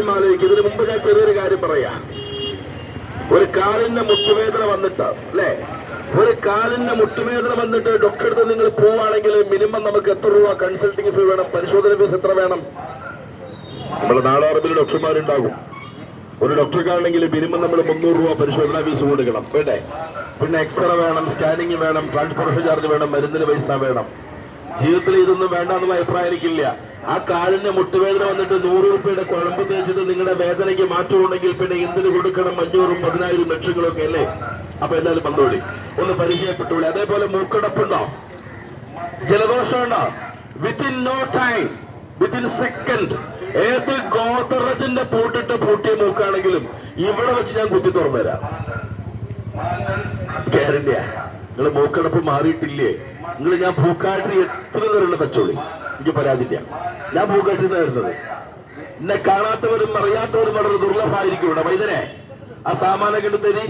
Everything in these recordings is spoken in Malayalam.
ആലോചിക്കും ഇതിനു മുമ്പ് ഞാൻ ചെറിയൊരു കാര്യം പറയാം. ഒരു കാലിന്റെ മുട്ടുവേദന വന്നിട്ട് അല്ലേ? ഒരു കാലിന്റെ മുട്ടുവേദന വന്നിട്ട് ഡോക്ടറെ അടുത്ത് നിങ്ങൾ പോവാണെങ്കിൽ മിനിമം നമുക്ക് എത്ര രൂപ കൺസൾട്ടിങ് ഫീ വേണം? പരിശോധന ഫീസ് എത്ര വേണം? നമ്മുടെ നാടാറമ്പിൽ ഡോക്ടർമാരുണ്ടാകും. ഒരു ഡോക്ടർക്കാണെങ്കിൽ മിനിമം നമ്മൾ മുന്നൂറ് രൂപ പരിശോധനാ ഫീസ് കൊടുക്കണം. വേണ്ടേ? പിന്നെ എക്സ്റേ വേണം സ്കാനിങ് വേണം ട്രാൻസ്പോർട്ടേഷൻ ചാർജ് വേണം മരുന്നിന് പൈസ വേണം. ജീവിതത്തിൽ ഇതൊന്നും വേണ്ട എന്നുള്ള അഭിപ്രായം എനിക്കില്ല. ആ കാലിന്റെ മുട്ടുവേദന വന്നിട്ട് നൂറ് രൂപയുടെ കുഴമ്പ് തേച്ചിട്ട് നിങ്ങളുടെ വേദനയ്ക്ക് മാറ്റമുണ്ടെങ്കിൽ പിന്നെ എന്തിനു കൊടുക്കണം? അഞ്ഞൂറും പതിനായിരം ലക്ഷങ്ങളും ഒക്കെ അല്ലേ? അപ്പൊ എല്ലാവരും വന്നോളി ഒന്ന് പരിചയപ്പെട്ടോളി അതേപോലെ മൂക്കടപ്പുണ്ടോ? ജലദോഷമുണ്ടോ? Within no time within second ഏത് ഗോതറജിന്റെ പൂട്ടിട്ട് പൂട്ടിയ മൂക്കാണെങ്കിലും ഇവിടെ വെച്ച് ഞാൻ കുത്തി തുറന്നു തരാം ഗ്യാരണ്ടിയാ നിങ്ങൾ മൂക്കടപ്പ് മാറിയിട്ടില്ലേ? നിങ്ങൾ ഞാൻ പൂക്കാട്ടി എത്ര നേരമുള്ള കച്ചോളി? എനിക്ക് പരാതില്ല ഞാൻ പൂക്കാട്ടി വരുന്നത് എന്നെ കാണാത്തവരും അറിയാത്തവരും വളരെ ദുർലഭമായിരിക്കും ഇവിടെ വൈദ്യനെ ആ സാമാനൊക്കെ എടുത്ത് തരി.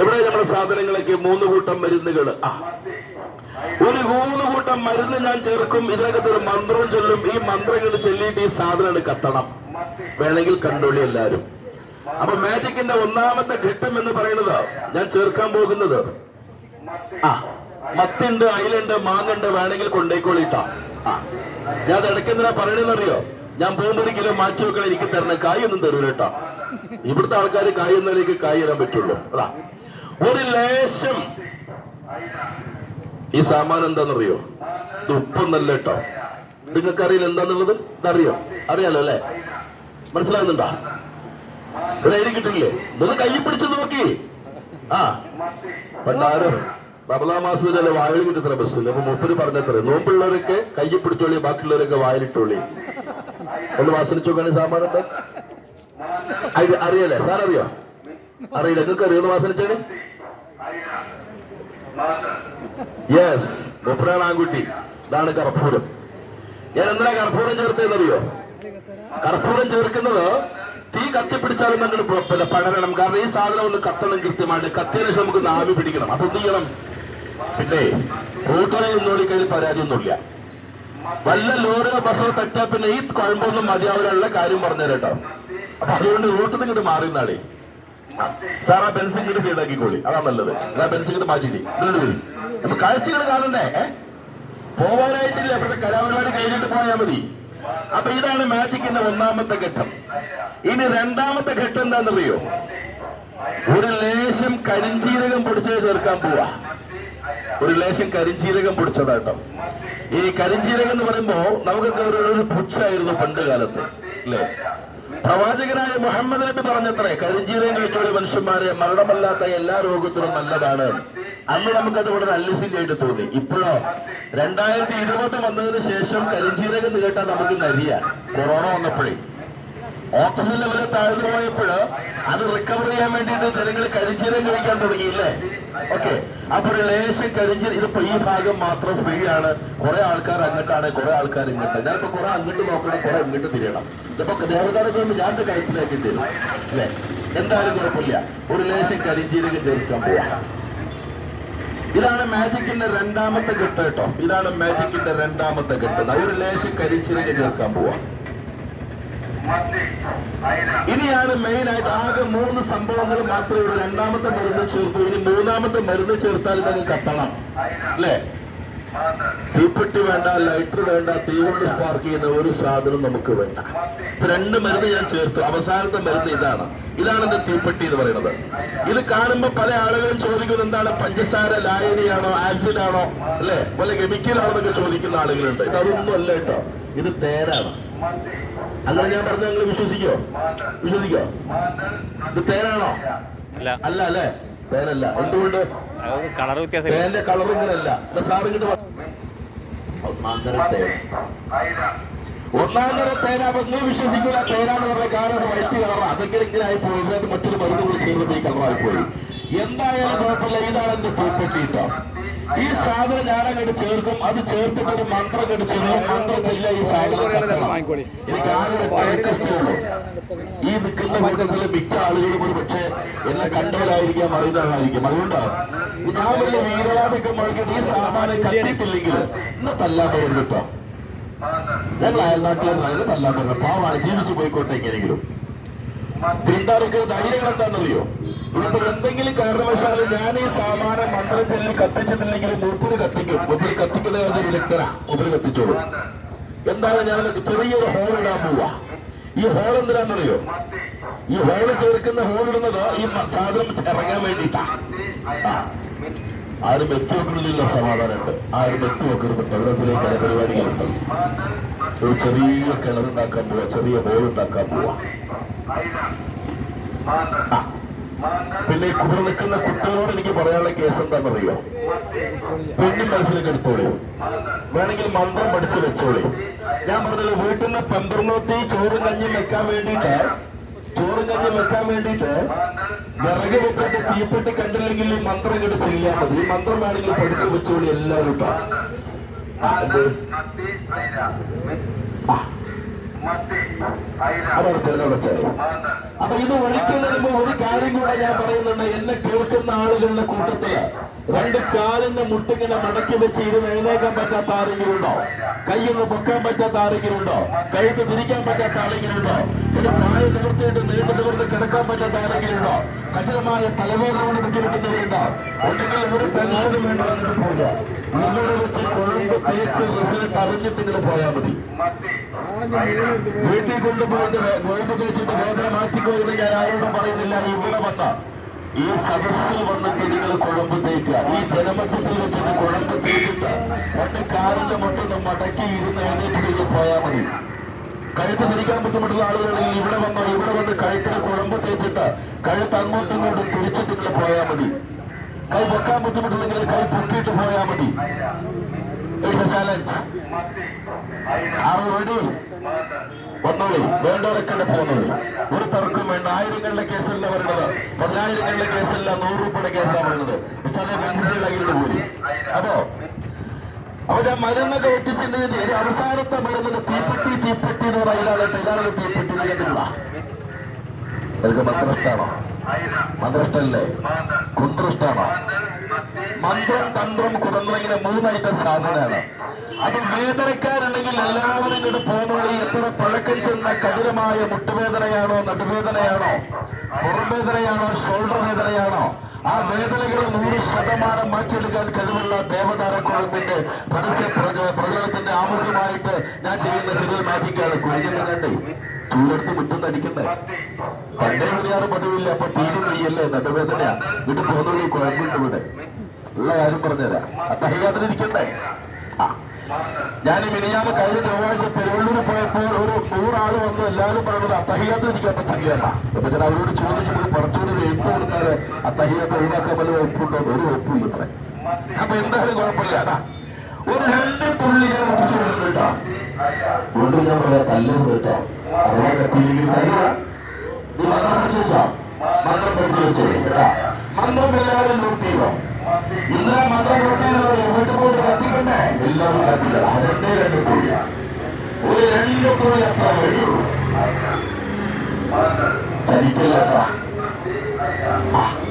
എവിടെ നമ്മുടെ സാധനങ്ങളൊക്കെ? മൂന്ന് കൂട്ടം മരുന്നുകൾ ആ. ഒരു മൂന്ന് കൂട്ടം മരുന്ന് ഞാൻ ചേർക്കും. ഇതിനകത്ത് ഒരു മന്ത്രവും ചൊല്ലും. ഈ മന്ത്രങ്ങൾ ചൊല്ലിയിട്ട് ഈ സാധനം കത്തണം. വേണമെങ്കിൽ കണ്ടോളി എല്ലാരും അപ്പൊ മാജിക്കിന്റെ ഒന്നാമത്തെ ഘട്ടം എന്ന് പറയുന്നത് ഞാൻ ചേർക്കാൻ പോകുന്നത് ആ മത്തുണ്ട് അയിലുണ്ട് മാങ്ങുണ്ട് വേണമെങ്കിൽ കൊണ്ടേക്കോളിട്ടാ. ആ ഞാൻ ഇടയ്ക്കെന്തിനാ പറയണെന്നറിയോ? ഞാൻ പോകുമ്പോ കിലോ മാറ്റി വെക്കണം എനിക്ക് തരണം. കായ് ഒന്നും തരൂല കേട്ടോ. ഇവിടുത്തെ ആൾക്കാർ കായ് എന്നതിലേക്ക് കായ് തരാൻ പറ്റുള്ളൂ. അതാ. ഒരു ലേശം. ഈ സാമാനം എന്താണെന്നറിയോ ഇത് ഉപ്പൊന്നല്ല കേട്ടോ. നിങ്ങൾക്ക് അറിയില്ല എന്താന്നുള്ളത്? ഇതറിയോ? അറിയാലോ അല്ലേ? മനസ്സിലാകുന്നുണ്ടോ? ഇവിടെ എഴുതി കിട്ടില്ലേ? ഇതൊന്ന് കൈ പിടിച്ചു നോക്കി. ആ. പണ്ടാരോ? റമദാ മാസത്തിലല്ലേ വായിൽ കിട്ടുന്ന ബസ്സിൽ അപ്പൊ മുപ്പര് പറഞ്ഞത്ര നോമ്പുള്ളവരൊക്കെ കൈ പിടിച്ചോളി ബാക്കിയുള്ളവരൊക്കെ വായിലിട്ടോളി. ഒന്ന് വാസനിച്ചു നോക്കാണ് സാമാനത്തെ അറിയല്ലേ? സാർ അറിയോ? അറിയില്ല. നിങ്ങൾക്ക് അറിയോ? ഒന്ന് വാസനിച്ചാണ്? യെസ് മുപ്പരാണ് ആൺകുട്ടി. ഇതാണ് കർപ്പൂരം. ഞാൻ എന്തിനാ കർപ്പൂരം ചേർത്തതെന്നറിയോ കർപ്പൂരം ചേർക്കുന്നത് തീ കത്തിപ്പിടിച്ചാലും നമ്മൾ പടരണം. കാരണം ഈ സാധനം ഒന്ന് കത്തണം കൃത്യമായിട്ട്. കത്തിയതിനു ശേഷം നമുക്ക് നാവി പിടിക്കണം. അപ്പൊ എന്ത് ചെയ്യണം? പിന്നെ റൂട്ടിനെ ഒന്നോടി കഴിഞ്ഞ് പരാതിയൊന്നുമില്ല. വല്ല ലോറിയോ ബസ്സോ തട്ടാ പിന്നെ ഈ കുഴമ്പൊന്നും മതിയാവില്ല കാര്യം പറഞ്ഞുതരാം കേട്ടോ. അപ്പൊ അതുകൊണ്ട് റൂട്ടിൽ നിന്ന് ഇങ്ങോട്ട് മാറി നാളെ സാർ ആ ബെൻസ് ഇങ്ങോട്ട് സൈഡാക്കിക്കോളി അതാ നല്ലത്. ആ ബെൻസ് ഇങ്ങോട്ട് മാറ്റിയിട്ട് ഇതിനോട് വരും. കാണണ്ടേ? പോവാനായിട്ടില്ല. അപ്പോഴത്തെ കലാപരിപാടി കഴിഞ്ഞിട്ട് പോയാൽ മതി. അപ്പൊ ഇതാണ് മാജിക്കിന്റെ ഒന്നാമത്തെ ഘട്ടം. ഇനി രണ്ടാമത്തെ ഘട്ടം എന്താണെന്നറിയോ? ഒരു ലേശം കരിഞ്ചീരകം പൊടിച്ചത് ചേർക്കാൻ പോവാ. ഒരു ലേശം കരിഞ്ചീരകം പൊടിച്ചതാട്ടോ ഈ കരിഞ്ചീരകം എന്ന് പറയുമ്പോ നമുക്കൊക്കെ ഒരു ഒരു പുച്ഛായിരുന്നു പണ്ട് കാലത്ത് അല്ലേ? പ്രവാചകനായ മുഹമ്മദ് നബി പറഞ്ഞത്രേ കരിഞ്ചീരകം കഴിച്ചുള്ള മനുഷ്യന്മാരെ മരണമല്ലാത്ത എല്ലാ രോഗത്തിനും നല്ലതാണ്. അന്ന് നമുക്കത് വളരെ അല്ലസിന്റെ ആയിട്ട് തോന്നി. ഇപ്പോഴോ? രണ്ടായിരത്തി ഇരുപത് വന്നതിന് ശേഷം കരിഞ്ചീരകം കേട്ടാൽ നമുക്ക് നരിയ. കൊറോണ വന്നപ്പോഴേ. ഓക്സിജൻ ലെവൽ താഴ്ന്നു പോയപ്പോൾ അത് റിക്കവർ ചെയ്യാൻ വേണ്ടിയിട്ട് ജനങ്ങൾ കരിഞ്ചീരം കഴിക്കാൻ തുടങ്ങിയില്ലേ ഓക്കെ. അപ്പൊ ലേശം കരിഞ്ചീരം ഇതിപ്പോ ഈ ഭാഗം മാത്രം ഫ്രീ ആണ്. കുറെ ആൾക്കാർ അങ്ങോട്ടാണ് കുറെ ആൾക്കാർ ഇങ്ങോട്ട് ഞാനിപ്പോ കുറെ അങ്ങോട്ട് നോക്കണം കുറെ ഇങ്ങോട്ട് തിരിയണം. ഇതിപ്പോ കൊണ്ട് ഞാൻ കഴുത്തിലാക്കി തരും അല്ലെ? എന്തായാലും കുഴപ്പമില്ല. ഒരു ലേശം കരിഞ്ചീരകം ചേർക്കാൻ പോവാം. ഇതാണ് മാജിക്കിന്റെ രണ്ടാമത്തെ ഘട്ടം കേട്ടോ. ഇതാണ് മാജിക്കിന്റെ രണ്ടാമത്തെ ഘട്ടം. ഒരു ലേശം കരിഞ്ചീരകം ചേർക്കാൻ പോവാം. ഇനിയാണ് മെയിൻ ആയിട്ട് ആകെ മൂന്ന് സംഭവങ്ങൾ മാത്രമേ ഉള്ളൂ. രണ്ടാമത്തെ മരുന്ന് ചേർത്തു. ഇനി മൂന്നാമത്തെ മരുന്ന് ചേർത്താൽ ഇതങ്ങ് കത്തണം. അല്ലേ? തീപ്പെട്ടി വേണ്ട ലൈറ്റർ വേണ്ട തീ കൊണ്ട് സ്പാർക്ക് ചെയ്യുന്ന ഒരു സാധനം നമുക്ക് വേണ്ട. രണ്ട് മരുന്ന് ഞാൻ ചേർത്തു. അവസാനത്തെ മരുന്ന് ഇതാണ്. ഇതാണ് എന്റെ തീപ്പെട്ടി എന്ന് പറയുന്നത്. ഇത് കാണുമ്പോ പല ആളുകളും ചോദിക്കുന്നത് എന്താണ് പഞ്ചസാര ലായനിയാണോ ആസിഡ് ആണോ അല്ലെ? വല്ല കെമിക്കൽ ആണോ എന്നൊക്കെ ചോദിക്കുന്ന ആളുകളുണ്ട്. ഇതൊന്നും അല്ല കേട്ടോ. ഇത് തേനാണ് അങ്ങനെ ഞാൻ പറഞ്ഞ നിങ്ങൾ വിശ്വസിക്കോ? വിശ്വസിക്കോ? ഇത് തേനാണോ? അല്ല. അല്ല തേനല്ല. എന്തുകൊണ്ട്? അത് കളർ വ്യത്യാസം. തേന്റെ കളർ ഇങ്ങനല്ല. സാർ ഇങ്ങോട്ട്. ഒന്നാം തരം തേൻ. ഒന്നാം തരം തേന അപ്പൊ നിങ്ങൾ വിശ്വസിക്കില്ല തേനാന്ന് പറഞ്ഞ കാരണം വൈറ്റ് കളർ അതൊക്കെ ഇങ്ങനെ ആയി പോയി ഇതിനകത്ത് മറ്റൊരു മരുന്ന് കൂടി ചേർന്ന് ഈ കളറായി പോയി എന്തായാലും കുഴപ്പമില്ല. ഇതാണ് എന്റെ പൂപ്പെട്ടിട്ടോ ഈ സാധനം ഞാൻ അങ്ങോട്ട് ചേർക്കും. അത് ചേർത്തിട്ട് ഒരു മന്ത്രം അങ്ങോട്ട് ചെല്ലും മന്ത്രം ചെല്ല ഈ സാധനം. എനിക്ക് ആകെ ഒരു ഇഷ്ടമുള്ളൂ ഈ നിൽക്കുന്ന കൂട്ടത്തിൽ മിക്ക ആളുകളും ഒരു പക്ഷേ എന്നെ കണ്ടവരായിരിക്കാം അറിയുന്നവരായിരിക്കും. അതുകൊണ്ടാണ് അതുകൊണ്ട് ഞാൻ വലിയ വീരവാദിക്കം മുഴക്കിട്ട് ഈ സാമാനം കത്തിയിട്ടില്ലെങ്കിൽ ഇന്ന് തല്ലാൻ പോയിരുന്നു കേട്ടോ. ഞങ്ങൾ അയൽനാട്ടുകാരനായത് തല്ലാൻ പറഞ്ഞ പാവാണ്. ജീവിച്ചു പോയിക്കോട്ടെ എങ്ങനെയെങ്കിലും. പിന്താർക്ക് ധൈര്യം എന്താണെന്നറിയോ ഇനിയിപ്പോ എന്തെങ്കിലും കാരണവശാൽ ഞാൻ ഈ സാമാന ചൊല്ലി കത്തിച്ചിട്ടില്ലെങ്കിൽ മൂപ്പര് കത്തിക്കും. മൂപ്പര് കത്തിക്കുന്ന വിദഗ്ധനാ മൂപ്പര് കത്തിച്ചോളൂ. എന്താണ് ഞാൻ ചെറിയൊരു ഹോൾ ഇടാൻ പോവാ? ഈ ഹോൾ എന്തിനാണെന്നറിയോ ഈ ഹോൾ ചേർക്കുന്ന ഹോൾ ഇടുന്നത് ഈ സാധനം ഇറങ്ങാൻ വേണ്ടിട്ടാ. ആരും എത്തി വെക്കുന്നില്ല സമാധാനമുണ്ട് ആരും എത്തി വെക്കരുത്. കേരളത്തിലേക്ക് പരിപാടികളുണ്ട് ഒരു ചെറിയ കിണറുണ്ടാക്കാൻ പോവാ. ചെറിയ ഹോൾ ഉണ്ടാക്കാൻ പോവാ. പിന്നെ കുതിർ നിൽക്കുന്ന കുട്ടികളോട് എനിക്ക് പറയാനുള്ള കേസ് എന്താണെന്നറിയോ? പെണ്ണും മനസ്സിലേക്ക് എടുത്തോളൂ. വേണമെങ്കിൽ മന്ത്രം പഠിച്ചു വെച്ചോളൂ. ഞാൻ പറഞ്ഞത് വീട്ടിൽ നിന്ന് പന്ത്രണ്ടത്തി ചോറും കഞ്ഞിയും വെക്കാൻ വേണ്ടിയിട്ട് ചോറും കഞ്ഞിയും വെക്കാൻ വേണ്ടിയിട്ട് വിറക് വെച്ചിട്ട് തീപ്പെട്ടി കണ്ടില്ലെങ്കിൽ ഈ മന്ത്രം ഇങ്ങോട്ട് ചെയ്യാൻ മതി. ഈ മന്ത്രം വേണമെങ്കിൽ പഠിച്ചു വെച്ചോളൂ എല്ലാവരും അതവിടെ ചെല്ലു, അവിടെ ചെല്ലു. അപ്പൊ ഇത് ഒഴിക്കുന്നതിന് ഒരു കാര്യം കൂടെ ഞാൻ പറയുന്നുണ്ട്. എന്നെ കേൾക്കുന്ന ആളുകളുടെ കൂട്ടത്തിൽ രണ്ട് കാലിന്റെ മുട്ടിങ്ങനെ മടക്കി വെച്ച് ഇരുന്ന് എഴുന്നേക്കാൻ പറ്റാത്ത ആരെങ്കിലും ഉണ്ടോ കൈയൊന്ന് പൊക്കാൻ പറ്റാത്ത ആരെങ്കിലും ഉണ്ടോ കഴുത്ത് തിരിക്കാൻ പറ്റാത്ത ആരെങ്കിലും ഉണ്ടോ ഒരു പ്രായ നിവർത്തിയിട്ട് നീണ്ടു നിവർന്ന് കിടക്കാൻ പറ്റാത്ത ആരെങ്കിലും ഉണ്ടോ കഠിനമായ തലവേദന കൊണ്ട് ബുദ്ധിമുട്ടുന്നവരുണ്ടോ ഉണ്ടെങ്കിൽ ഒരു ടെൻഷനും വേണ്ട പോവുക. ഇവിടെ വെച്ച് കുഴമ്പ് തേച്ച് റിസൾട്ട് അറിഞ്ഞിട്ട് ഇങ്ങനെ പോയാൽ മതി. വീട്ടിൽ കൊണ്ടുപോയിട്ട് കൊഴുമ്പ് തേച്ചിട്ട് വേദന മാറ്റിക്കോ എന്ന് ഞാൻ ആരോടും പറയുന്നില്ല. ഇവിടെ വന്ന. ഈ സദസ്സിൽ വന്നിട്ട് നിങ്ങൾ കുഴമ്പ് തേക്കുക. ഈ ജനമത്തിൽ വെച്ചിട്ട് കുഴമ്പ് തേച്ചിട്ട് രണ്ട് കാറിന്റെ മുട്ടൊന്ന് മടക്കി ഇരുന്ന് എഴുന്നേറ്റ് നിങ്ങൾ പോയാൽ മതി. കഴുത്ത് തിരിക്കാൻ ബുദ്ധിമുട്ടുള്ള ആളുകളാണെങ്കിൽ ഇവിടെ വന്നോ ഇവിടെ വന്ന് കഴുത്തിന് കുഴമ്പ് തേച്ചിട്ട് കഴുത്ത് അങ്ങോട്ടും ഇങ്ങോട്ടും തിരിച്ചിട്ട് നിങ്ങൾ പോയാൽ മതി. കൈ പൊക്കാൻ ബുദ്ധിമുട്ടുണ്ടെങ്കിൽ കൈ പൊക്കിയിട്ട് പോയാൽ മതി. Challenge ready വന്നോളി. വേണ്ടവരൊക്കെ തന്നെ ഒരു തർക്കം വേണ്ട. ആയിരങ്ങളുടെ കേസല്ല പറയുന്നത് പതിനായിരങ്ങളുടെ കേസല്ല നൂറ് രൂപയുടെ കേസാണ് പറയുന്നത് സ്ഥലം പോയി അപ്പോ അപ്പൊ ഞാൻ മരുന്നൊക്കെ ഒട്ടിച്ചിട്ടുണ്ടെങ്കിൽ ഒരു അവസാനത്തെ മരുന്നിന് തീപ്പെട്ടി തീപ്പെട്ടി എന്ന് പറയുന്നത് ഇതാണ് തീപ്പെട്ടി എന്ന് കണ്ടിട്ടുള്ള. എനിക്ക് ഇഷ്ടമാണോ മന്ത്രം ഇഷ്ടമല്ലേ കുന്ത്രം മന്ത്രം തന്ത്രം കുതന്ത്രം ഇങ്ങനെ മൂന്നായിട്ട് സാധനമാണ്. അപ്പൊ വേദനക്കാരുണ്ടെങ്കിൽ എല്ലാവരും ഇങ്ങോട്ട് പോകുന്നത് എത്ര പഴക്കം ചെന്ന കഠിനമായ മുട്ടുവേദനയാണോ നടുവേദനയാണോ? പുറംവേദനയാണോ ഷോൾഡർ വേദനയാണോ ആ വേദനകൾ നൂറ് ശതമാനം മാറ്റിയെടുക്കാൻ കഴിവുള്ള ദേവതാര കുളത്തിന്റെ പരസ്യ പ്രചോദനത്തിന്റെ ആമുഖമായിട്ട് ഞാൻ ചെയ്യുന്ന ചെറിയ മാജിക്കാണ് കുഴിക്കുന്ന കണ്ടേ ചൂടെടുത്ത് മുറ്റം തടിക്കണ്ടേ പണ്ടേ മുടിയാറ് പതിവില്ല അപ്പൊ തീരും വയ്യല്ലേ? നടുവേദന. വീട്ടിൽ പോകുന്ന കുഴപ്പമുണ്ട് ഇവിടെ. ഉള്ള കാര്യം പറഞ്ഞുതരാം. അത്തഹ്യാത്തിലിരിക്കണ്ടേ ആ. ഞാൻ ഈ മിനിയാമ കഴിഞ്ഞ ചൊവ്വാഴ്ച പെരുവള്ളൂർ പോയപ്പോൾ ഒരു നൂറാൾ വന്നു എല്ലാവരും പറയുന്നത് അത്തഹിയത്ത് ഇരിക്കാൻ പറ്റുകയല്ല അപ്പൊ ഞാൻ അവരോട് ചോദിച്ചപ്പോൾ പറച്ചൂടി എഴുത്ത് കൊടുത്താൽ അത്തഹിയത്ത് ഒഴിവാക്കാൻ വല്ല ഒപ്പുണ്ടോ ഒരു ഒപ്പില്ല ഇത്ര അപ്പൊ എന്തായാലും കുഴപ്പമില്ല ഒരു രണ്ട് തുള്ളി ഞാൻ കേട്ടോ. ഞാൻ പറയാം തല്ലേ കേട്ടോ. അഥവാ കത്തിയില്ലെങ്കിൽ തല്ല നീ മന്ത്രം പഠിച്ചു വെച്ചോ? മന്ത്രം പഠിച്ചു വെച്ചോ കേട്ടാ. മന്ത്രം എല്ലാവരും ചെയ്തോ? ഇന്നലെ മന്ത്രം ചെയ്തത് വീട്ടിൽ പോയിട്ട് കത്തിക്കണ്ടേ എല്ലാം കത്തില്ല അതെന്തേ രണ്ട് തുള്ളി ഒരു രണ്ട് തുള്ളി അത്ര വഴിയുള്ളൂ ചലിക്കില്ല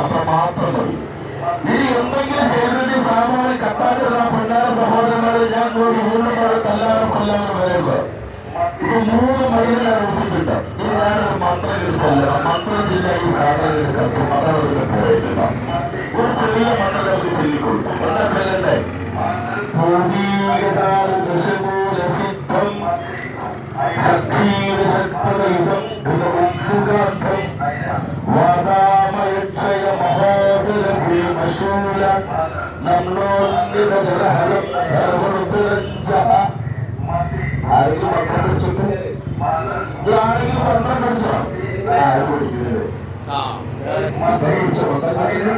അത്ര മാത്രം മതി. ഇനി എന്തെങ്കിലും ചെയ്തിട്ട് സാമാന്യ കത്താറ്റുള്ള പൊന്നാര സഹോദരന്മാരെ ഞാൻ നോക്കി മൂന്ന് പേരെ തല്ലാനും കൊല്ലാനും വരുന്നത് ഇപ്പൊ മൂന്ന് മൈലിലാണ് വെച്ചിട്ടുണ്ട്. ഇനി ഞാനൊരു മന്ത്രം ചെല്ലണം. മന്ത്രം ചെയ്ത ഈ സാധനം കത്തും മതം പോയിട്ടില്ല ഒരു ചെറിയ മന്ത്രം മഹോദരഭീമശൂല നമ്മോന്നിത ജലഹരം ഭരവൃതരഞ്ജ ആരെങ്കിലും പത്രം പഠിച്ചിട്ടു ഇത് ആരെങ്കിലും പത്രം പഠിച്ചോ ആരും പഠിക്കുന്നില്ലേ പുസ്തകം പഠിച്ചോ പത്രം പഠിക്കുന്നു